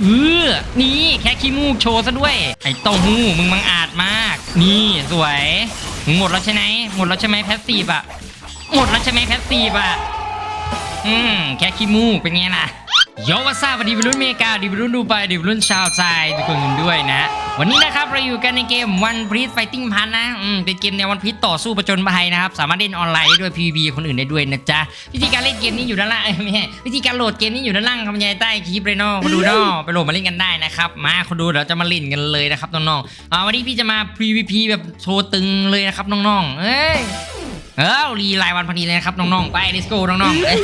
เออนี่แค่ขี้มูกโชว์ซะด้วย ไอ้เต้าหู้มึงมังอาจมาก นี่สวยมึงหมดแล้วใช่ไหมหมดแล้วใช่ไหมแพสซีฟอะหมดแล้วใช่ไหมแพสซีฟอะอืมแค่ขี้มูกเป็นไงล่ะ โยวัสดีวัยรุ่นเมกาดีวัยรุ่นดูไปดีวัยรุ่นชาวไทยทุกคนด้วยนะ วันนี้นะครับเราอยู่กันในเกม One Piece Fighting Pan นะอืมเป็นเกมแนววันพี e ต่อสู้ประจนภัยนะครับ สามารถเล่นออนไลน์ได้ด้วย PVP คนอื่นได้ด้วยนะจ๊ะ วิธีการเล่นเกมนี้อยู่ด้านล่างเอ้ยไม่ใช่วิธีการโหลดเกมนี้อยู่ด้านล่างคำบยายใต้คลิปเลยเนาะคนดูเนาะไปโหลดมาเล่นกันได้นะครับมาคนดูเดี๋ยวจะมาเล่นกันเลยนะครับน้องๆวันนี้พี่จะมา PVP แบบโชว์ตึงเลยนะครับน้องๆเอ้ย เออรีรายวันพอดีเลยนะครับน้องๆไป let's go น้องๆเอ้ย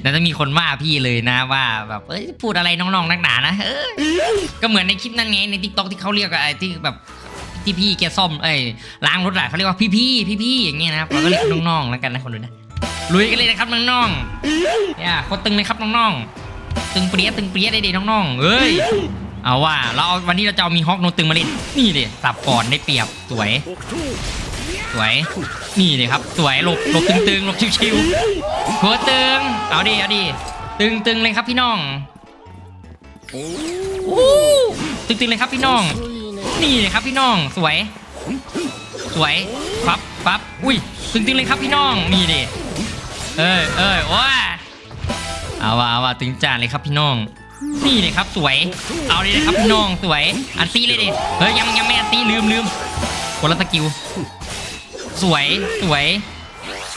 เดี๋ยวจะมีคนว่าพี่เลยนะว่าแบบเอ้ยพูดอะไรน้องๆนักหนานะเออก็เหมือนในคลิปนั้นไงในทิกตอกที่เขาเรียกอะไอ้ที่แบบที่พี่แกซ่อมเอ้ยล้างรถอะเขาเรียกว่าพี่พี่พี่พี่ๆอย่างเงี้ยนะครับเราก็เรียกน้องๆแล้วกันนะคนดูนะลุยกันเลยนะครับน้องๆเนี่ยโคตรตึงเลยครับน้องๆตึงเปรี้ยตึงเปรี้ยได้ดีน้องๆเอ้ยเอาว่าเราเอาวันนี้เราจะเอามีฮอกโนตึงมาเล่นนี่ดิสับก่อนได้เปรียบสวย สวย นี่เลยครับ สวยหลบหลบตึงๆหลบชิวๆหัวตึง เอาดิเอาดิตึงๆเลยครับพี่น้องอู้ตึงๆเลยครับพี่น้อง นี่เลยครับพี่น้อง สวย สวยฟับฟับอุ้ย ตึงๆเลยครับพี่น้อง นี่ดิ เอ้ยเอ้ยว้าเอาว่ะเอาว่ะตึงจานเลยครับพี่น้อง นี่เลยครับสวย เอาเลยครับพี่น้องสวย อันตีเลยดิ เฮ้ยยังยังไม่อันตีลืมลืมคนละสกิล สวยสวย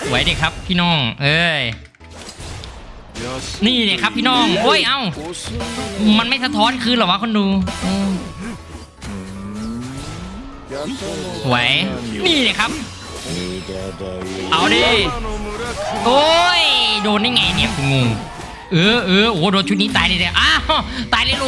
สวยเด็กครับพี่น้อง เอ้ยนี่เลยครับพี่น้องโอ้ยเอ้า มันไม่สะท้อนคืนหรอวะคนดูสวยนี่เลยครับ เอาดิโอ้ยโดนได้ไงเนี่ยงงเออเออโอ้โดนชุดนี้ตายเลยเนี่ยอ้าวตายเลยหร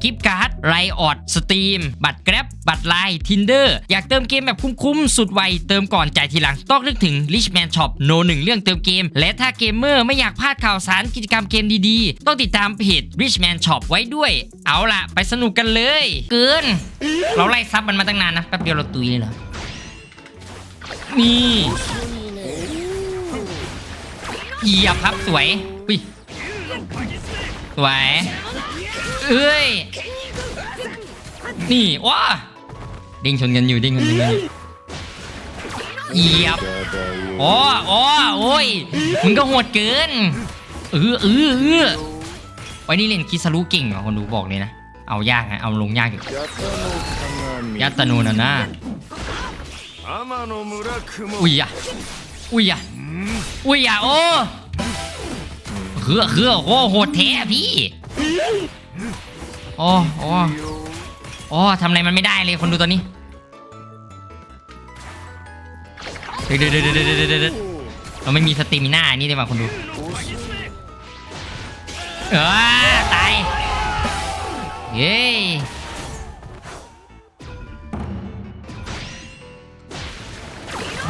กิฟต์การ์ดไรออดสตรีมบัตรแกร็บบัตรไลน์ทินเดอร์อยากเติมเกมแบบคุ้มๆ สุดไว เติมก่อนจ่ายทีหลัง ต้องนึกถึง Richman Shop โนหนึ่งเรื่องเติมเกม และถ้าเกมเมอร์ไม่อยากพลาดข่าวสารกิจกรรมเกมดีๆ ต้องติดตามเพจ Richman Shop ไว้ด้วย เอาล่ะ ไปสนุกกันเลย เกิน เราไล่ซับมันมาตั้งนานนะแป๊บเดียวเราตุยเลยเหรอนี่เหยียบครับสวยอุ้ยสวย เอ้ย นี่ว้าเด้งชนกันอยู่เด้งชนกันอยู่เหยียบอ๋ออ๋อโอ้ย มึงก็โหดเกิน เออเออเออไว้นี่เล่นคิสรุเก่งเหรอคนดูบอกเลยนะ เอายากนะเอาลงยากอยู่ยัตตนูน่ะนะอุ้ยอะอุ้ยอะอุ้ยอะโอ้เฮือเฮือโอ้โหดแท้พี่ โอ้โอ้โอ้ทำอะไรมันไม่ได้เลยคนดูตอนนี้เดี๋ยวเดี๋ยวเดี๋ยวเดี๋ยวเดี๋ยวเดี๋ยวเราไม่มีสติมิน่านี่เลยว่ะคนดูเออตายเย้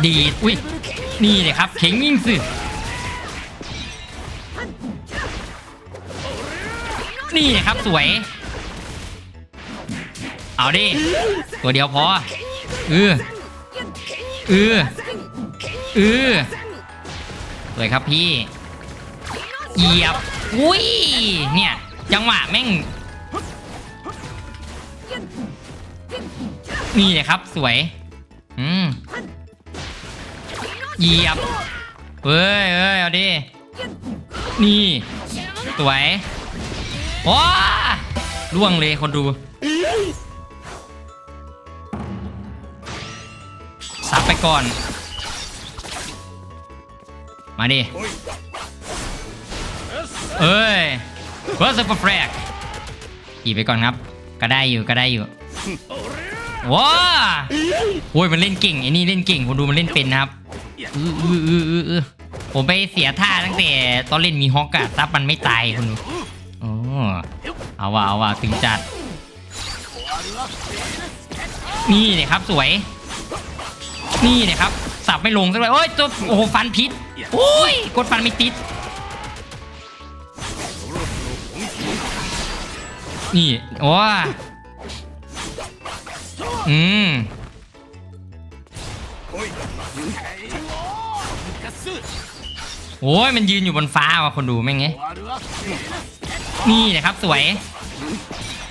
ดีดอุ้ยนี่เลยครับเข็งยิ่งสึนี่เลยครับสวย เอาดิ ตัวเดียวพอเออเออเออสวยครับพี่ เหยียบ อุ้ย เนี่ย จังหวะแม่ง นี่เลยครับสวย อืม เหยียบเฮ้ยเฮ้ยเอาดิ นี่ สวยว้าล่วงเลยคนดู ซับไปก่อน มาดิ เอ้ยเฟิร์สซูเปอร์แฟกขี่ไปก่อนครับ ก็ได้อยู่ก็ได้อยู่ว้าโอ้ยมันเล่นเก่งไอ้นี่เล่นเก่งคนดูมันเล่นเป็นนะครับอืออืออืออือผมไปเสียท่าตั้งแต่ตอนเล่นมีฮอกอะซับมันไม่ตายคนดูโอ้เอาว่ะเอาว่ะถึงจัด นี่เนี่ยครับสวย นี่เนี่ยครับสับไม่ลงสักเลยโอ้ยตัวโอ้โหฟันพิษโอ้ยกดฟันไม่ติด นี่โอ้ยอืมโอ้ยมันยืนอยู่บนฟ้าว่ะคนดูแม่งไงนี่นะครับสวย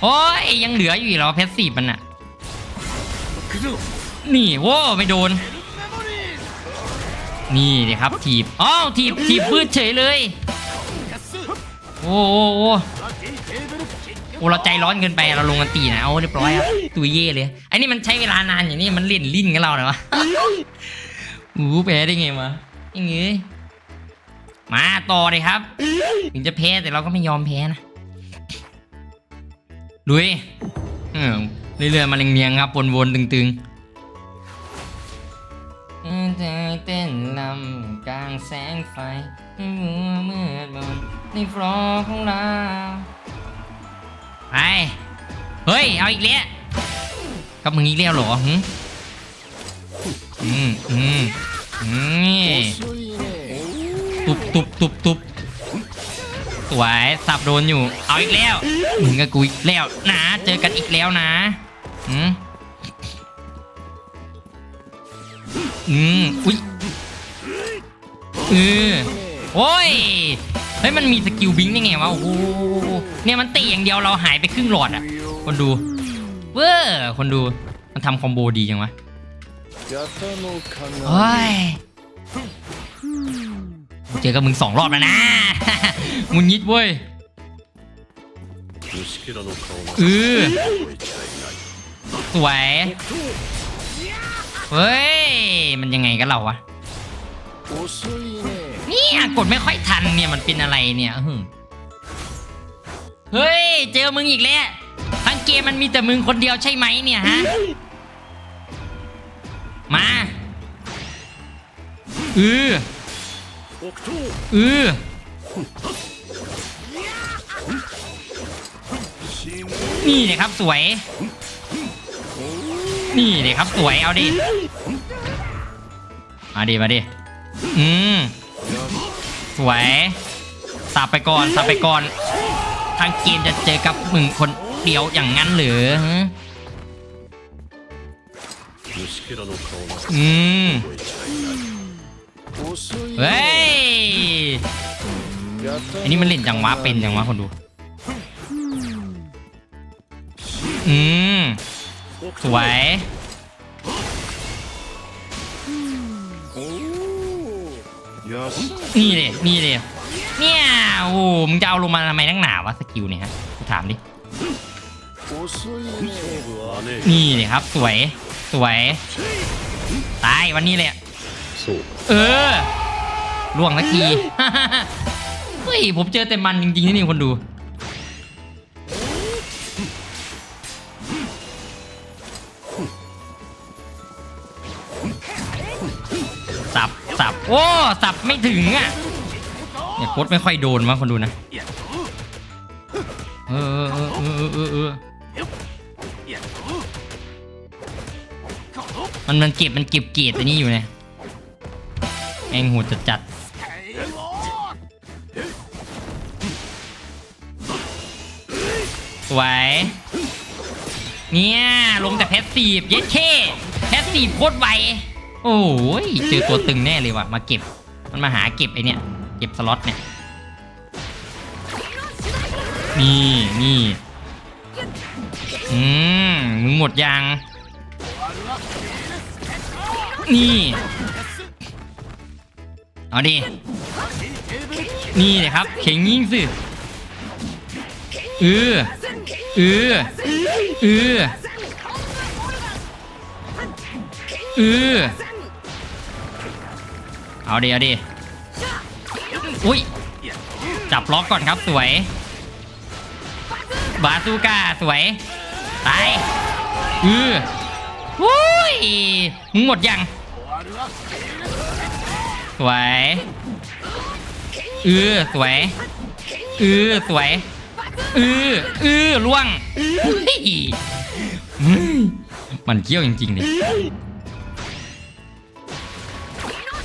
โอ้ยยังเหลืออยู่อีกเหรอเพชรสีมันอะ นี่โว้ไม่โดน นี่เลยครับถีบอ้าวถีบถีบพืชเฉยเลย โอ้โอ้โอ้เราใจร้อนเกินไปเราลงกันตีนะเอาเรียบร้อยครับตุยเย่เลยไอ้นี่มันใช้เวลานานอย่างนี้มันเล่นลิ้นกับเราเลยวะอู้แพ้ได้ไงวะอย่างงี้มาต่อเลยครับ ถึงจะแพ้แต่เราก็ไม่ยอมแพ้นะลุยเออเรื่อยๆมาเรียงๆครับวนๆตึงๆางแสงไฟมัวมืดมนในฟลอของเราไปเฮ้ย เอาอีกแล้วกับมึงอีกแล้วเหรอหึอืมอืมอืมตุบตุบตุบตุบสวยสับโดนอยู่ เอาอีกแล้วมึงกับกูอีกแล้วนะ เจอกันอีกแล้วนะอืมอืมอุ้ย เออโอ้ยเฮ้ยมันมีสกิลบิงยังไงวะโอ้โหเนี่ยมันตีอย่างเดียวเราหายไปครึ่งหลอดอะ คนดูเวอคนดูมันทำคอมโบดียังวะโอ้ยเจอกับมึงสองรอบแล้วนะมึนยิดเว้ยเออสวยเฮ้ย มันยังไงกันเราวะ เนี่ยกดไม่ค่อยทันเนี่ยมันเป็นอะไรเนี่ยเฮ้ย เจอมึงอีกแล้วทั้งเกมมันมีแต่มึงคนเดียวใช่ไหมเนี่ยฮะ มาเออเออนี่เลยครับสวย นี่เลยครับสวยเอาดิ มาดิ มาดิ อืมสวยสับไปก่อนสับไปก่อนทางเกมจะเจอกับมึงคนเดียวอย่างนั้นหรืออืมเฮ้ยอันนี้มันเล่นจังวะเป็นจังวะคนดู อืมสวย นี่เลยนี่เลยเนี่ยโอ้มึงจะเอาลงมาทำไมนักหนาวะสกิลเนี่ยฮะกูถามดินี่เลยครับ สวย สวย ตายวันนี้เลยเออล่วงสักทีเฮ้ยผมเจอเต่มันจริงๆนี่คนดู โอ้สับไม่ถึงอะเนี่ยโคตรไม่ค่อยโดนวะคนดูนะเออเออเออเออเออมันมันเก็บมันเก็บเกียรติอันนี้อยู่เนี่ยแองหดจัดจัดสวยเนี่ยลงแต่แพสซีฟเย็ดเคแพสซีฟโคตรไว โอ้ยเจอตัวตึงแน่เลยว่ะมาเก็บ มันมาหาเก็บไอเนี่ย เก็บสล็อตเนี่ย นี่นี่อืมมึงหมดยัง นี่ เอาดิ นี่เลยครับ เข่งยิงสิเออเออเออเออ เอาดิเอาดิอุ้ย จับล็อกก่อนครับสวย บาซูก้าสวย ตายเออวุ้ยมึงหมดยัง สวยเออสวยเออสวยเออเอล่วงเฮ้ยมมันเกี้ยวจริงๆเลย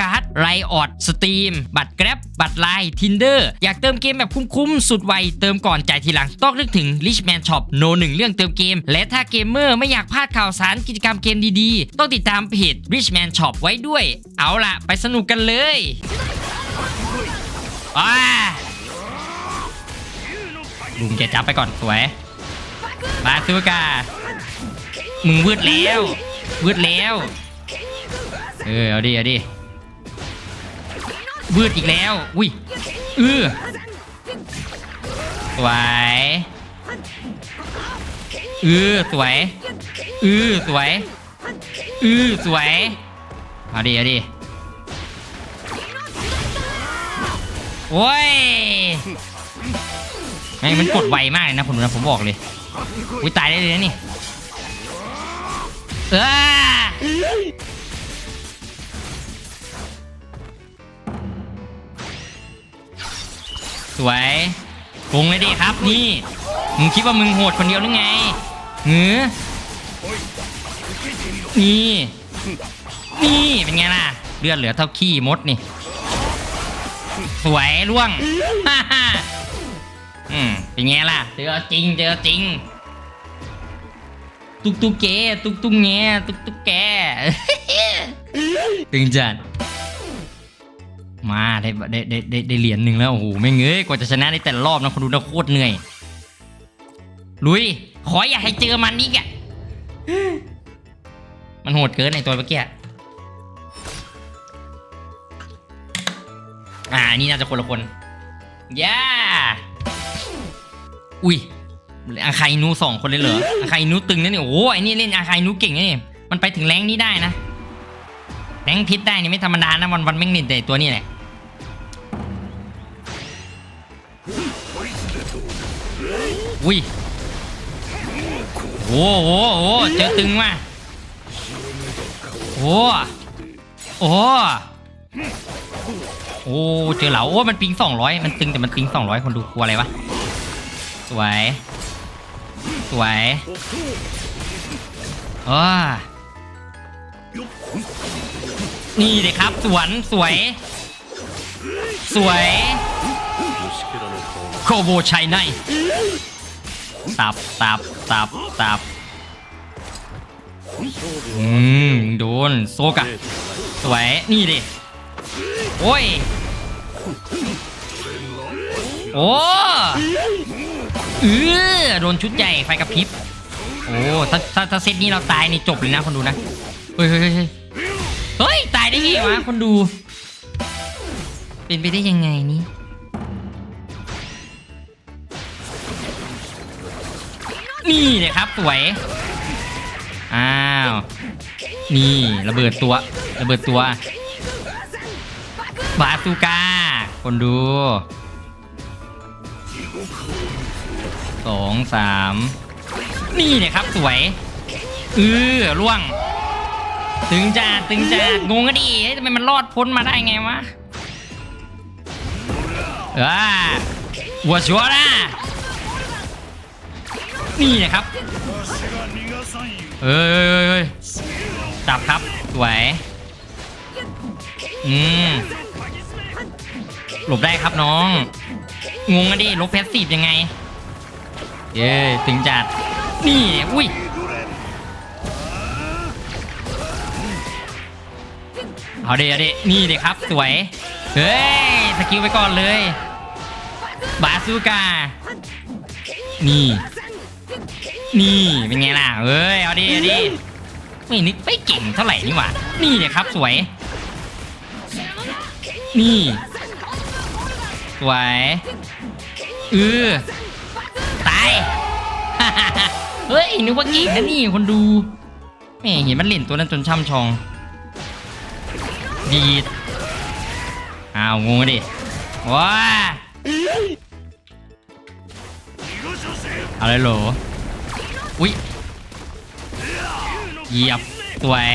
การ์ดไรออดสตรีมบัตรแกร็บบัตรไลน์ทินเดอร์อยากเติมเกมแบบคุ้มๆ สุดไว เติมก่อนจ่ายทีหลัง ต้องนึกถึง Richman Shop โนหนึ่งเรื่องเติมเกม และถ้าเกมเมอร์ไม่อยากพลาดข่าวสารกิจกรรมเกมดีๆ ต้องติดตามเพจ Richman Shop ไว้ด้วย เอาล่ะ ไปสนุกกันเลยอ่าลุงแกจับไปก่อนสวยบาซูกามึงวืดแล้ววืดแล้ว เออ เอาดิ เอาดิ วืดอีกแล้ว อุ้ยเออสวยเออสวยเออสวยเออสวย เอาดิเอาดิโอ้ยแม่งมันกดไวมากเลยนะผมนะผมบอกเลยอุ้ยตายได้เลยนะนี่เออ สวยโกงเลยดิครับนี่มึงคิดว่ามึงโหดคนเดียวหรือไงเงือนี่นี่เป็นไงล่ะเลือดเหลือเท่าขี้มดนี่ สวยล่วงอืมเป็นไงล่ะเจอจริงเจอจริง ตุกตุกเกตุกตุกแงตุกตุกแกตึงจัด มาได้ได้ได้ได้ได้เหรียญหนึ่งแล้วโอ้โหไม่งเงยกว่าจะชนะได้แต่ละรอบนะคนดูนะโคตรเหนื่อย ลุย ขออย่าให้เจอมันนี่แกมันโหดเกินในตัวเมื่อกี้อ่านี่น่าจะคนละคนย่าอุ้ยอาคาอินูสองคนเลยเหรออาคาอินูตึงนะเนี่ยโอ้ไอ้นี่เล่นอาคาอินูเก่งนะเนี่ยมันไปถึงแรงนี้ได้นะแรงพิษได้นี่ไม่ธรรมดานะวันวันแม่งเล่นแต่ตัวนี้แหละ อุ้ยโอ้โหโอ้เจอตึงมาโอ้โอ้โอ้เจอเหลาโอ้มันปิงสองร้อยมันตึงแต่มันปิงสองร้อยคนดูกลัวอะไรวะสวยสวยโอ้นี่เลยครับ สวนสวย สวยโคโบชัยใน ตับตับตับตับอืมโดนโซกะสวยนี่ดิโอ้ยโอ้เออโดนชุดใหญ่ไฟกระพริบโอ้ถ้าถ้าถ้าเซตนี้เราตายนี่จบเลยนะคนดูนะเฮ้ยเฮ้ยเฮ้ยเฮ้ยตายได้ยังไงวะคนดู เป็นไปได้ยังไงนี่ นี่เลยครับสวย อ้าว นี่ระเบิดตัว ระเบิดตัว บาซูกา คนดูสองสามนี่เนี่ยครับสวยเออล่วงตึงจัดตึงจัดงงก็ดีทำไมมันรอดพ้นมาได้ไงวะอ่าหัวชัวร์นะ นี่นะครับ เอ้ยจับครับ สวย อืม หลบได้ครับน้อง งงอะดิ ลบแพสซีฟยังไง เย้ถึงจัด นี่ อุ้ยเอาเดี๋ยวเดี๋ยนี่เดี๋ยครับ สวย เฮ้ย สกิลไปก่อนเลย บาซูกา นี่ นี่เป็นไงล่ะเอ้ยเอาดิเอาดิไม่นึกไม่เก่งเท่าไหร่นี่หว่านี่เนี่ยครับสวย นี่ สวยเออตายเฮ้ยนึกว่าเก่งนะนี่คนดูแม่เห็นมันเล่นตัวนั้นจนช่ำชอง ดีดอ้าวงงดิว้าอะไรหรอ อุ้ยเหยียบสวย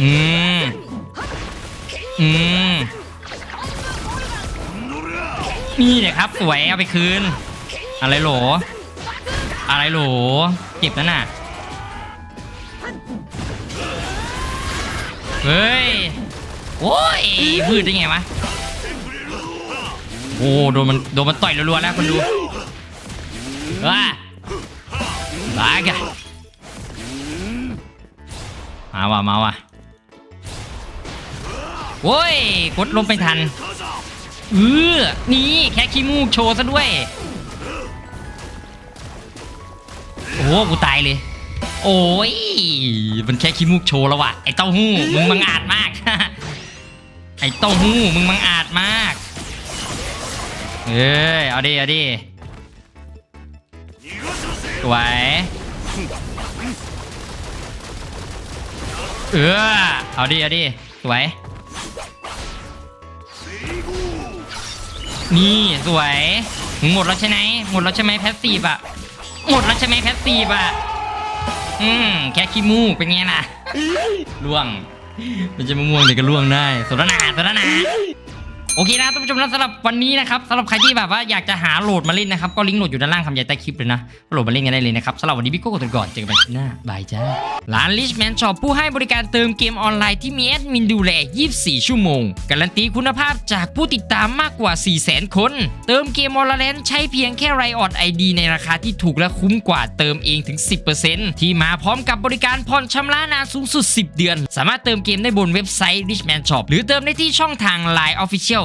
อืมอืมนี่เลยครับสวยเอาไปคืน อะไรโหล อะไรโหลเก็บนั่นน่ะเฮ้ยโอ้ยพืดได้ไงวะโอ้โดนมันโดนมันต่อยรัวๆแล้วคนดูว้าากะมาว่ะมาว่ะโว้ยกดลมไปทันเออนี่แค่ขี้มูกโชว์ซะด้วย โอ้โหกูตายเลย โอ้ย มันแค่ขี้มูกโชว์แล้วว่ะไอ้เต้าหู้มึงมังอาจมาก ไอ้เต้าหู้มึงมังอาจมาก เอ้ยเอาดิเอาดิ สวยเออเอาดิเอาดิสวย นี่สวยหมดแล้วใช่ไหมหมดแล้วใช่ไหมแพสซีฟอะหมดแล้วใช่ไหมแพสซีฟอะอืมแค่ขี้มูกเป็นไงล่ะล่วง มันจะมะม่วงเดี๋ยวก็ล่วงได้สนนาสนนา โอเคนะท่านผู้ชมนะสำหรับวันนี้นะครับสำหรับใครที่แบบว่าอยากจะหาโหลดมาเล่นนะครับก็ลิงก์โหลดอยู่ด้านล่างคำใหญ่ใต้คลิปเลยนะโหลดมาเล่นกันได้เลยนะครับสำหรับวันนี้พี่โก้กันก่อนเจอกันใหม่คลิปหน้าบายจ้าร้าน Richman Shop ผู้ให้บริการเติมเกมออนไลน์ที่มีแอดมินดูแล 24 ชั่วโมง การันตีคุณภาพจากผู้ติดตามมากกว่า 400,000 คน เติมเกมออลแลน์ใช้เพียงแค่ไรออดไอดีในราคาที่ถูกและคุ้มกว่าเติมเองถึง 10%ที่มาพร้อมกับบริการผ่อนชำระนานสูงสุด 10 เดือน สามารถเติมเกมได้บนเว็บไซต์ Richman Shop หรือเติมได้ที่ช่องทาง Line Official